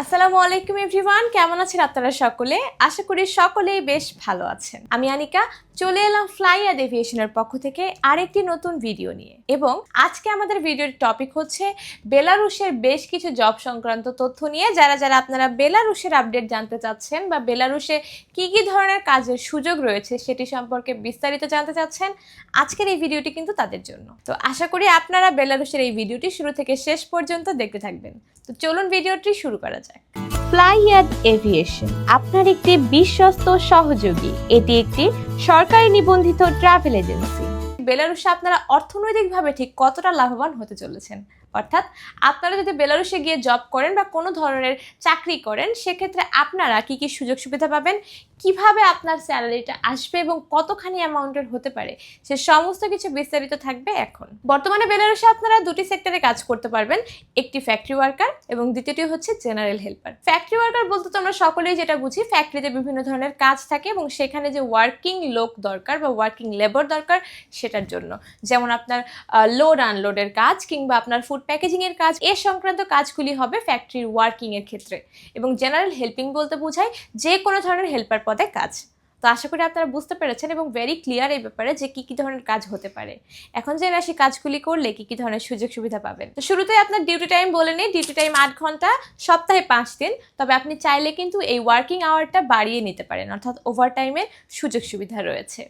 আসসালামু আলাইকুম এভরিওয়ান, কেমন আছেন আপনারা সকলে? আশা করি সকলেই বেশ ভালো আছেন। আমি আনিকা চলে এলাম ফ্লাই অ্যাড এভিয়েশনের পক্ষ থেকে আরেকটি নতুন ভিডিও নিয়ে। এবং আজকে আমাদের ভিডিওর টপিক হচ্ছে বেলারুশের বেশ কিছু জব সংক্রান্ত তথ্য নিয়ে। যারা যারা আপনারা বেলারুশের আপডেট জানতে চাচ্ছেন বা বেলারুশে কি কি ধরনের কাজের সুযোগ রয়েছে সেটি সম্পর্কে বিস্তারিত জানতে চাচ্ছেন, আজকের এই ভিডিওটি কিন্তু তাদের জন্য। তো আশা করি আপনারা বেলারুশের এই ভিডিওটি শুরু থেকে শেষ পর্যন্ত দেখতে থাকবেন। তো চলুন ভিডিওটি শুরু করা যাক। ফ্লাইয়াদ এভিয়েশন আপনার একটি বিশ্বস্ত সহযোগী। এটি একটি সরকারি নিবন্ধিত ট্রাভেল এজেন্সি বেলারুসে আপনারা অর্থনৈতিকভাবে ঠিক কতটা লাভবান হতে চলেছেন? অর্থাৎ আপনারা যদি বেলারুশে গিয়ে জব করেন বা কোনো ধরনের চাকরি করেন, সেক্ষেত্রে আপনারা কি কি সুযোগ সুবিধা পাবেন? কীভাবে আপনার স্যালারিটা আসবে এবং কতখানি অ্যামাউন্টের হতে পারে? সে সমস্ত কিছু বিস্তারিত থাকবে এখন। বর্তমানে বেলারুশে আপনারা দুটি সেক্টরে কাজ করতে পারবেন, একটি ফ্যাক্টরি ওয়ার্কার এবং দ্বিতীয়টি হচ্ছে জেনারেল হেল্পার ফ্যাক্টরি ওয়ার্কার বলতে তো আমরা সকলেই যেটা বুঝি ফ্যাক্টরিতে বিভিন্ন ধরনের কাজ থাকে এবং সেখানে যে ওয়ার্কিং লোক দরকার বা ওয়ার্কিং লেবার দরকার, সেটার জন্য। যেমন আপনার লোড আনলোডের কাজ কিংবা আপনার ফুড প্যাকেজিং এর কাজ, এ সংক্রান্ত কাজগুলি হবে ফ্যাক্টরির ওয়ার্কিং এর ক্ষেত্রে এবং জেনারেল হেল্পিং বলতে বোঝায় যে কোনো ধরনের হেল্পার পদে কাজ। তো আশা করি আপনারা বুঝতে পেরেছেন এবং ভেরি ক্লিয়ার এই ব্যাপারে যে কি কি ধরনের কাজ হতে পারে। এখন যে সেই কাজগুলি করলে কি কি ধরনের সুযোগ সুবিধা পাবেন। তো শুরুতেই আপনার ডিউটি টাইম বলে নিই ডিউটি টাইম আট ঘণ্টা, সপ্তাহে পাঁচ দিন। তবে আপনি চাইলে কিন্তু এই ওয়ার্কিং আওয়ারটা বাড়িয়ে নিতে পারেন, অর্থাৎ ওভার টাইমের সুযোগ সুবিধা রয়েছে।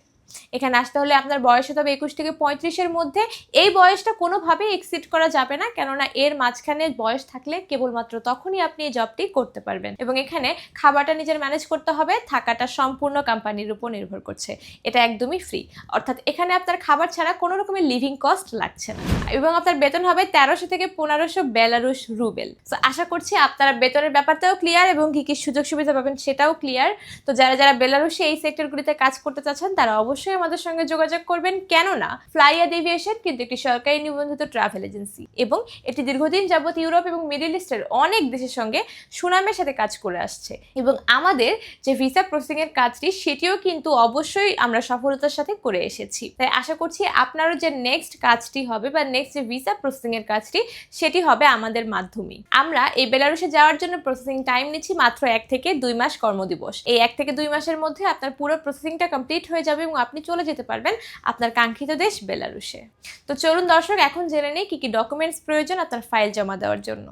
এখানে আসতে হলে আপনার বয়স হতে হবে একুশ থেকে পঁয়ত্রিশের মধ্যে। এই বয়সটা কোনোভাবেই এক্সিড করা যাবে না, কেননা এর মাঝখানে বয়স থাকলে কেবলমাত্র তখনই আপনি এই জবটি করতে পারবেন। এবং এখানে খাবারটা নিজের ম্যানেজ করতে হবে, থাকাটা সম্পূর্ণ কোম্পানির উপর নির্ভর করছে। এটা একদমই ফ্রি অর্থাৎ এখানে আপনার খাবার ছাড়া কোনো রকমের লিভিং কস্ট লাগছে না। এবং আপনার বেতন হবে তেরোশো থেকে পনেরোশো বেলারুশ রুবেল। তো আশা করছি আপনারা বেতনের ব্যাপারটাও ক্লিয়ার এবং কী কী সুযোগ সুবিধা পাবেন সেটাও ক্লিয়ার তো যারা যারা বেলারুশে এই সেক্টরগুলিতে কাজ করতে চাচ্ছেন, তারা অবশ্যই আমাদের সঙ্গে যোগাযোগ করবেন। কেননা ফ্লাইয়াদ এভিয়েশন কিন্তু একটি সরকারি নিবন্ধিত ট্রাভেল এজেন্সি এবং এটি দীর্ঘদিন যাবৎ ইউরোপ এবং মিডল ইস্টের অনেক দেশের সঙ্গে সুনামের সাথে কাজ করে আসছে। এবং আমাদের যে ভিসা প্রসেসিং এর কাজটি, সেটিও কিন্তু অবশ্যই আমরা সফলতার সাথে করে এসেছি। তাই আশা করছি আপনারও যে নেক্সট কাজটি হবে বা নেক্সট যে ভিসা প্রসেসিং এর কাজটি, সেটি হবে আমাদের মাধ্যমেই আমরা এই বেলারুশে যাওয়ার জন্য প্রসেসিং টাইম নিচ্ছি মাত্র এক থেকে দুই মাস কর্মদিবস। এই এক থেকে দুই মাসের মধ্যে আপনার পুরো প্রসেসিংটা কমপ্লিট হয়ে যাবে এবং আপনি চলে যেতে পারবেন আপনার কাঙ্ক্ষিত দেশ বেলারুশে। তো চলুন দর্শক, এখন জেনে নেই কী কী ডকুমেন্টস প্রয়োজন আপনার ফাইল জমা দেওয়ার জন্য।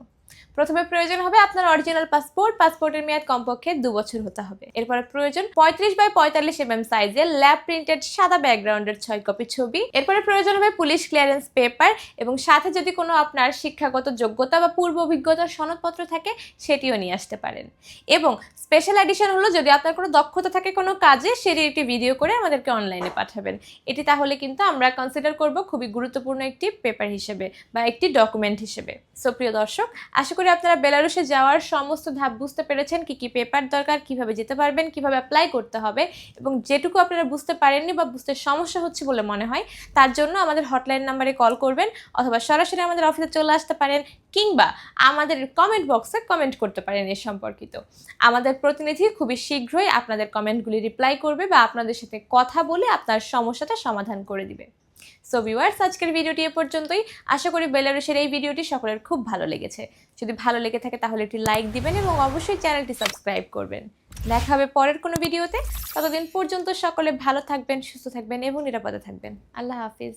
প্রথমে প্রয়োজন হবে আপনার অরিজিনাল পাসপোর্ট পাসপোর্টের মেয়াদ কমপক্ষে দু বছর হতে হবে। এরপরে প্রয়োজন পঁয়ত্রিশ বাই পঁয়তাল্লিশ এম এম সাইজের ল্যাব প্রিন্টেড সাদা ব্যাকগ্রাউন্ডের ছয় কপি ছবি। এরপরে প্রয়োজন হবে পুলিশ ক্লিয়ারেন্স পেপার এবং সাথে যদি কোনো আপনার শিক্ষাগত যোগ্যতা বা পূর্ব অভিজ্ঞতার সনদপত্র থাকে, সেটিও নিয়ে আসতে পারেন। এবং স্পেশাল এডিশন হলো যদি আপনার কোনো দক্ষতা থাকে কোনো কাজে সেটির একটি ভিডিও করে আমাদেরকে অনলাইনে পাঠাবেন। এটি তাহলে কিন্তু আমরা কনসিডার করব খুবই গুরুত্বপূর্ণ একটি পেপার হিসেবে বা একটি ডকুমেন্ট হিসেবে। সো প্রিয় দর্শক আশা করি আপনারা বেলারুশে যাওয়ার সমস্ত ধাপ বুঝতে পেরেছেন, কি কি পেপার দরকার, কীভাবে যেতে পারবেন, কীভাবে অ্যাপ্লাই করতে হবে এবং যেটুকু আপনারা বুঝতে পারেননি বা বুঝতে সমস্যা হচ্ছে বলে মনে হয়, তার জন্য আমাদের হটলাইন নাম্বারে কল করবেন অথবা সরাসরি আমাদের অফিসে চলে আসতে পারেন কিংবা আমাদের কমেন্ট বক্সে কমেন্ট করতে পারেন এ সম্পর্কিত। আমাদের প্রতিনিধি খুবই শীঘ্রই আপনাদের কমেন্টগুলি রিপ্লাই করবে বা আপনাদের সাথে কথা বলে আপনার সমস্যাটা সমাধান করে দিবে। সো ভিউয়ার্স আজকের ভিডিওটি এ পর্যন্তই। আশা করি বেলারুশের এই ভিডিওটি সকলের খুব ভালো লেগেছে। যদি ভালো লেগে থাকে তাহলে একটি লাইক দিবেন এবং অবশ্যই চ্যানেলটি সাবস্ক্রাইব করবেন। দেখা হবে পরের কোনো ভিডিওতে ততদিন পর্যন্ত সকলে ভালো থাকবেন, সুস্থ থাকবেন এবং নিরাপদে থাকবেন। আল্লাহ হাফিজ।